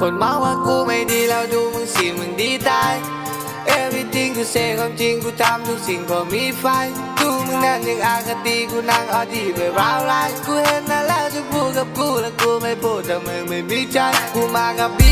คนมาว่ากูไม่ดีแล้วดูมึงสิมึงดีตาย Everything กูเซความจริงกูทำทุกสิ่งเพอมีไฟดูมึงนั่นยังอาคติกูนั่งออดีไปร้าวไลายกูเห็นนั่นแล้วจะพูดกับกูแล้วกูไม่พูดแต่มึงไม่มีใจกูมากับบี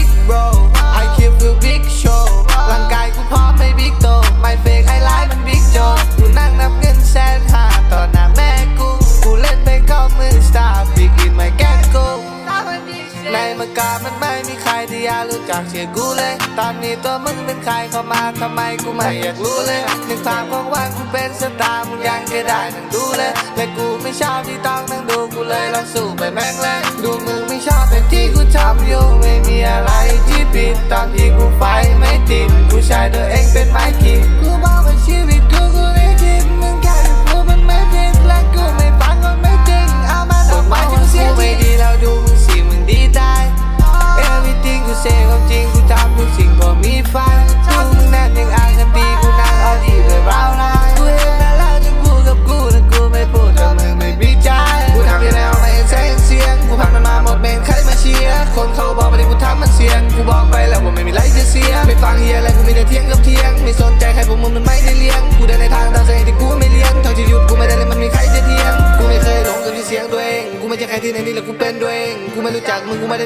รู้จักเชื่อกูเลย ตอนนี้ตัวมึงเป็นใครเข้ามาทำไมกูไม่อยากรู้เลยหนึ่งความของว่างกูเป็นสตาร์มึงยังจะได้นั่งดูเลยและกูไม่ชอบที่ต้องนั่งดูกูเลยลองสู้ไปแม่งเลยดูมึงไม่ชอบแต่ที่กูทำอยู่ไม่มีอะไรที่ผิดตอนที่กูไฟไม่ติดกูใช้ตัวเองเป็นไม้ขีดกูบอกว่าชีวิตกูกูไม่คิดมึงแค่พูดมันไม่ผิดและกูไม่ฟังก็ไม่จริงเอามันออกมาจนเสียไม่ดีแล้วดู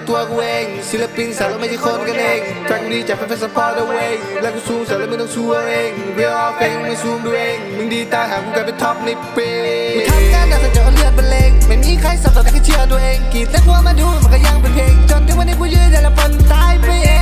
ตัวกูเองศิลปินสาวเราไม่ใช่คนกันเองแฟนกูดีจากแฟนๆสปอร์ตเอาเองแล้วกูสู้สาวแล้วไม่ต้องสู้เอาเองเรียลเองไม่สู้ดูเองมึงดีตายหากูกลายเป็นท็อปในเพลงทำงานหนักจนเอาเลือดเป็นเลงไม่มีใครสับสนแต่แค่เชื่อตัวเองกรีดและกลัวมาดูมันก็ยังเป็นเพลงจนถึงวันนี้กูยืนแต่ละคนตายไปเอง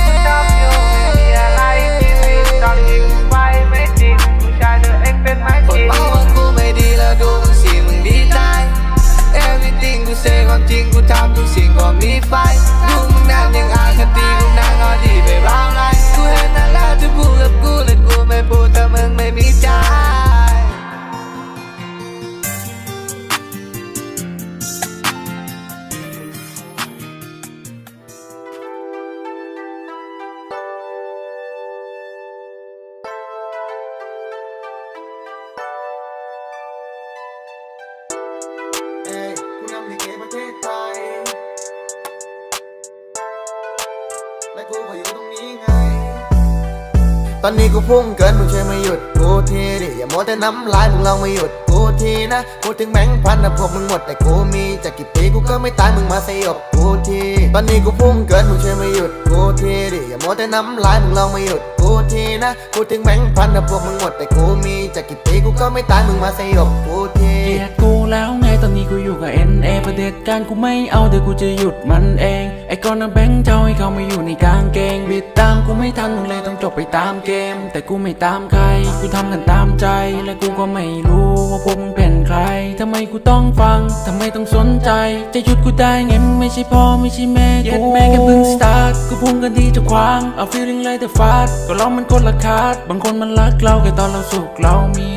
ตอนนี้กูพุ่งเกินมึงช่วยมาหยุดกูทีดิอย่าโมแต่น้ำลายมึงลองมาหยุดกูทีนะพูดถึงแบงค์พันนะพวกมึงหมดแต่กูมีจากกี่ปีกูก็ไม่ตายมึงมาสยบกูทีตอนนี้กูพุ่งเกินมึงช่วยมาหยุดกูทีดิอย่าโมแต่น้ำลายมึงลองมาหยุดกูทีนะพูดถึงแบงค์พันนะพวกมึงหมดแต่กูมีจากกี่ปีกูก็ไม่ตายมึงมาสยบกูทีเกียกู แล้วไงตอนนี้กูอยู่กับ NA ประเด็จการกูไม่เอาเดี๋ยวกูจะหยุดมันเอง ไอ้ก้อนน้ำแบงค์เจ้าให้เขามาอยู่ในกางเกง บิดตามกูไม่ทันมึงเลยต้องจบไปตามเกม แต่กูไม่ตามใคร กูทำกันตามใจ และกูก็ไม่รู้ว่าพวกมึงเป็นใครทำไมกูต้องฟังทำไมต้องสนใจ จะหยุดกูได้ไงมึงไม่ใช่พ่อไม่ใช่แม่กูแม่แค่เพิ่งสตาร์ทกูพุ่งกันที่จะขวางเอา feeling like the fast ก็เรามันคนละคาดบางคนมันรักเราแค่ตอนเราสุขเรามี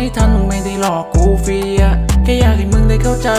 ให้ทันมึงไม่ได้หลอกกูฟรีอะแค่อยากให้มึงได้เข้าใจ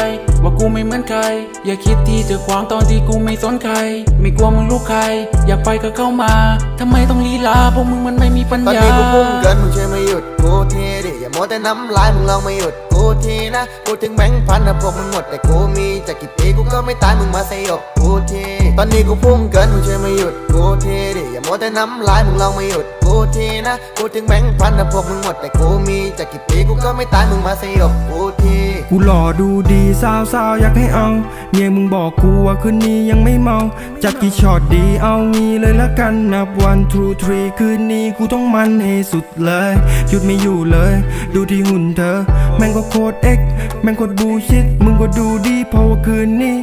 ว่ากูไม่เหมือนใคร อย่าคิดที่จะขวางตอนที่กูไม่สนใคร ไม่กลัวมึงลูกใคร อยากไปก็เข้ามาทำไมต้องลีลาพวกมึงมันไม่มีปัญตอนญา นี้กูพุ่งเกินมึงช่วยมาหยุดกูทีดิอย่ามัวแต่น้ำลายมึงลองมาหยุดกูทีนะพูดถึงแบงค์พันนะพวกมึงหมดแต่กูมีจากกี่ปีกูก็ไม่ตายมึงมาสยบกูทีตอนนี้กูพุ่งเกินมึงช่วยมาหยุดกูทีดิอย่า มัวแต่น้ำลายมึงลองไมาหยุดกูทีนะพูถึงแบงค์พันนะพวกมึงหมดแต่กูมีจากกี่ปีกูก็ไม่ตายมึงมาสยบกูทีกูหล่อดูดีสาวสาวๆอยากให้เอาเมียมึงบอกกูว่าคืนนี้ยังไม่เมาจัดกี่ช็อตดีเอางี้เลยละกันนับวัน two three คืนนี้กูต้องมันให้สุดเลยหยุดไม่อยู่เลย ดูที่หุ่นเธอ แม่งก็โคตรเอ็กแม่งโคตรบูชิดมึงก็ดูดีเพราะว่าคืนนี้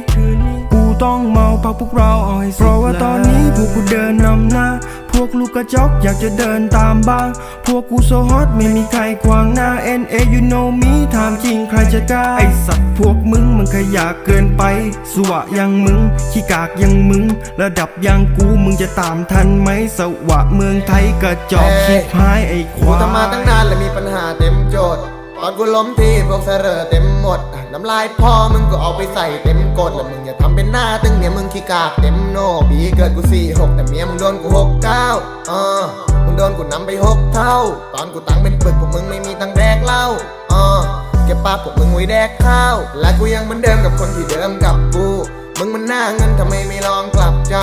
กู ต้องเมาพักพวกเราเอาให้สุดเพราะว่าตอนนี้พวกกูเดินนำหน้า พวกลูกกระจอกอยากจะเดินตามบ้าง พวกกูโซฮอตไม่มีใครขวางหน้า N A you know me ถามจริงใครจะกล้า ไอสัตว์พวกมึงมันขยะเกินไป สวะยังมึง ขี้กากยังมึง ระดับยังกูมึงจะตามทันไหมสวะเมืองไทยกระจอกเอ้ชิยบหายไอคกูวายทำมาตั้งนานและมีปัญหาเต็มโจทย์ ตอนกูล้มที่พวกเสรอเต็มหมด น้ำลายพ่อมึงก็เอาไปใส่เต็มกดแล้วมึงอย่าทำเป็นหน้าตึงเนี่ยมึงขี้กากเต็มโนปีเกิดกูสี่หกแต่เมียมึงโดนกูหกเก้าเออมึงโดนกูนำไปหกเท่า ตอนกูตังเป็นปึกพวกมึงไม่มีตังแดกเหล้าเออเก็บปากพวกมึงไว้แดกข้าว และกูยังเหมือนเดิมกับคนที่เดิมกับกูมึงมันหน้าเงินทำไมไม่ลองกลับใจ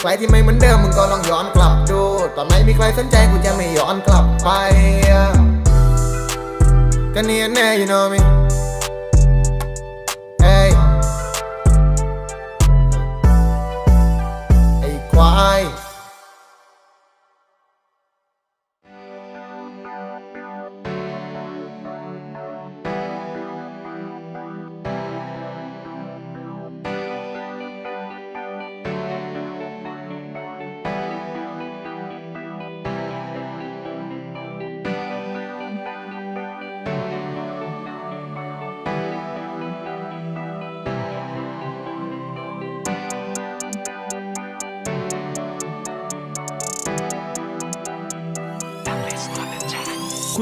ใครที่ไม่เหมือนเดิมมึงก็ลองย้อนกลับดู ตอนไหนมีใครสนใจกูจะไม่ย้อนกลับไป กันเนียแน่ you know me hey ไอ้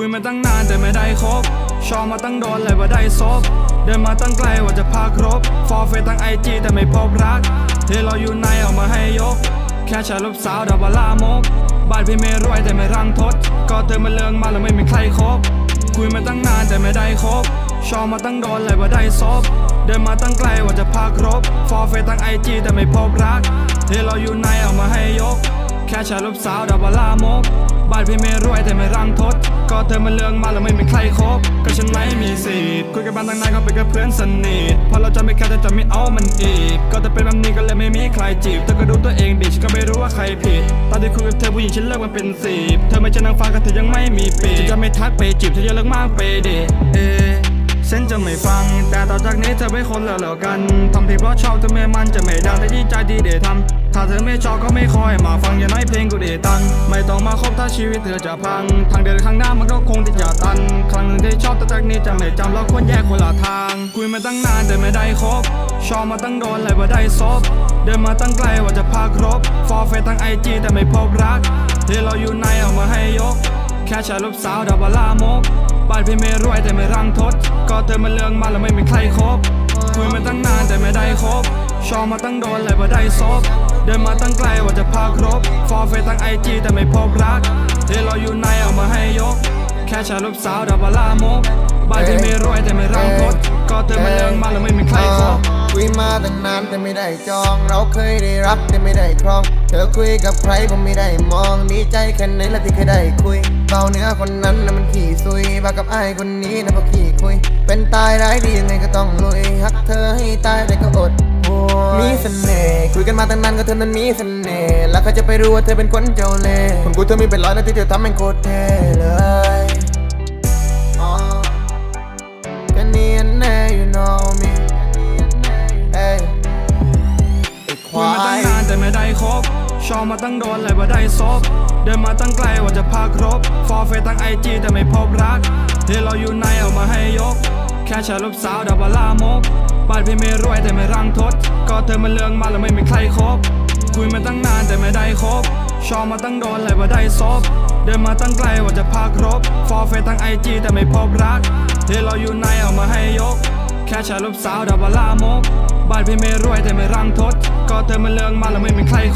คุยมาตั้งนานแต่ไม่ได้คบชอบมาตั้งโดนเลยว่าได้ซบเดินมาตั้งไกลว่าจะพาครบ ฟอร์เฟตั้งไอจีแต่ไม่พบรักเทเราอยู่ในออกมาให้ยก แค่ชายรูปสาวดาวบาลามกบ้านพี่ไม่รวยแต่ไม่รังทด ก็เธอมาเลืองมาแล้วไม่มีใครคบ คุยมาตั้งนานแต่ไม่ได้คบ ชอบมาตั้งโดนเลยว่าได้ซบเดินมาตั้งไกลว่าจะพาครบ ฟอร์เฟตั้งไอจีแต่ไม่พบรักเทเราอยู่ในออกมาให้ยก แค่ชายรูปสาวดาวบาลามกบ้านพี่ไม่รวยแต่ไม่รังทด ก็เธอมาเลืองมาแล้วไม่มีใครคบก็ฉันไม่มีสิทธิ์คุยกับบ้านตั้งนานก็เป็นกับเพื่อนสนิทพอเราจะไม่แค่แต่จะไม่เอามันอีก ก็จะเป็นแบบนี้ก็เลยไม่มีใครจีบเธอก็ดูตัวเองดิฉันก็ไม่รู้ว่าใครผิด ตอนที่คุยกับเธอผู้หญิงฉันเลิกมันเป็นสิบเธอไม่ใช่นางฟ้าก็เธอยังไม่มีปีฉันจะไม่ทักไปจีบเธอจะเลิกมากไปเดะเอฉันจะไม่ฟัง แต่ต่อจากนี้เธอไม่คนละแล้วกันทำเพียงเพราะชอบเธอไม่มันจะไม่ดังแต่ที่ใจดีเดทำ ถ้าเธอไม่ชอบก็ไม่คอยมาฟังอย่าน้อยเพลงกูเดตังไม่ต้องมาคบถ้าชีวิตเธอจะพัง ทางเดินข้างหน้ามันก็คงที่จะตัน ครั้งหนึ่งที่ชอบแต่จากนี้จะไม่จำเราควรแยกคนละทาง คุยมาตั้งนานแต่ไม่ได้คบ ชอบมาตั้งโดนเลยว่าได้ซบ เดินมาตั้งไกลว่าจะพาครบ ฟอร์เฟตั้งไอจีแต่ไม่พบรักเทเราอยู่ในออกมาให้ยก แค่ชายรูปสาวดาวบลามกบ้านพี่ไม่รวยแต่ไม่รังทด ก็เธอมาเลืองมาแล้วไม่มีใครคบคุยมาตั้งนานแต่ไม่ได้คบ ชอบมาตั้งโดนเลยว่าได้ซบ เดินมาตั้งไกลว่าจะพาครบ ฟอร์เฟตั้งไอจีแต่ไม่พบรักเทเราอยู่ในออกมาให้ยก แค่ชายรูปสาวดาวบาลามกบ้านพี่ไม่รวยแต่ไม่รังทดก็เธอมาเลืองมาแล้วไม่มีใครคบคุยมาตั้งนานแต่ไม่ได้จอง เราเคยได้รับแต่ไม่ได้ครอง เธอคุยกับใครผมไม่ได้มองดีใจแค่ไหนละที่เคยได้คุยเบาเนื้อคนนั้นนะมันขี่ซุยบากับไอ้ายคนนี้นะพอขี่คุย เป็นตายร้ายดียังไงก็ต้องลุยฮักเธอให้ตายแต่ก็อดโวยมีเสน่ห์ คุยกันมาตั้งนานก็เธอนั้นมีเสน่ห์แล้วเขาจะไปรู้ว่าเธอเป็นคนเจ้าเล่ห์คนกูเธอมีเป็นร้อยนะที่เธอทำแม่งโคตรเท่เลยกันเนียนแน่ you know me เอ้ยไอ้คคุยมาตั้งนานแต่ไม่ได้คบชอบมาตั้งโดนเลยว่าได้ซบเดินมาตั้งไกลว่าจะพาครบ ฟอร์เฟตั้งไอจีแต่ไม่พบรักเทเราอยู่ในออกมาให้ยก แค่ชายรูปสาวดาวบาลามกบ้านพี่ไม่รวยแต่ไม่รังทด ก็เธอมาเลืองมาแล้วไม่มีใครคบ คุยมาตั้งนานแต่ไม่ได้คบ ชอบมาตั้งโดนเลยว่าได้ซบ เดินมาตั้งไกลว่าจะพาครบ ฟอร์เฟตั้งไอจีแต่ไม่พบรักเทเราอยู่ในออกมาให้ยก แค่ชายรูปสาวดาวบาลามกบ้านพี่ไม่รวยแต่ไม่รังทด ก็เธอมาเลืองมาแล้วไม่มีใครค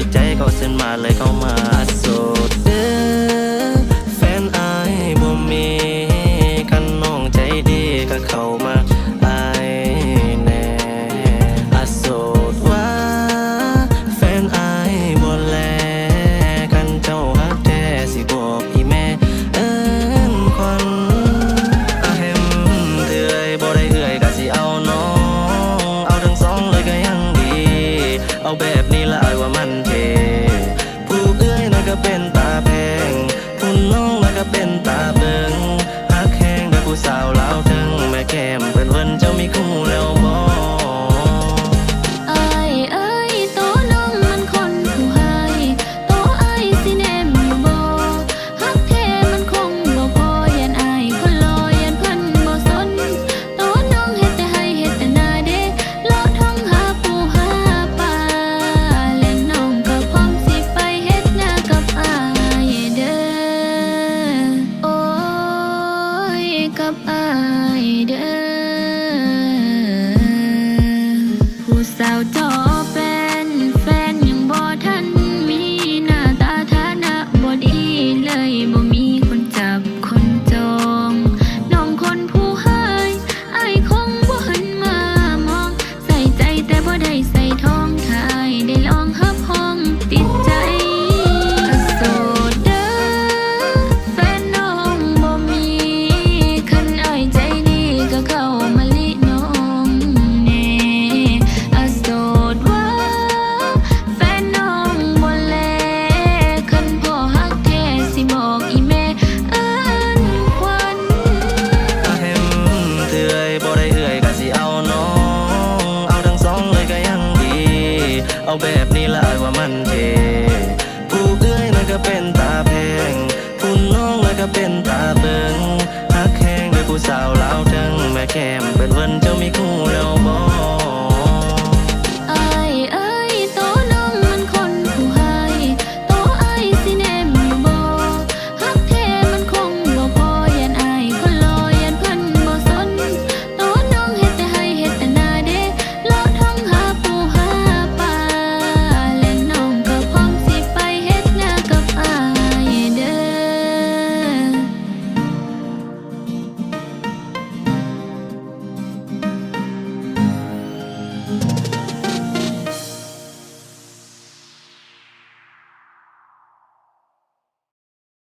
คืใจก็เส้นมาเลยเข้ามาโสดเด้อแฟนอายบ่มีคันน้องใจดีก็เข้ามาไอาแน่อาโสดว่าแฟนอายบ่แลคันเจ้าฮักแท้สิบอกอีแม่เอิ้นคนอาเฮมเดือยบ่ได้เอื่อยก็สิเอาน้อง เอาทั้งสองเลยก็ยังดี เอาแบบนี้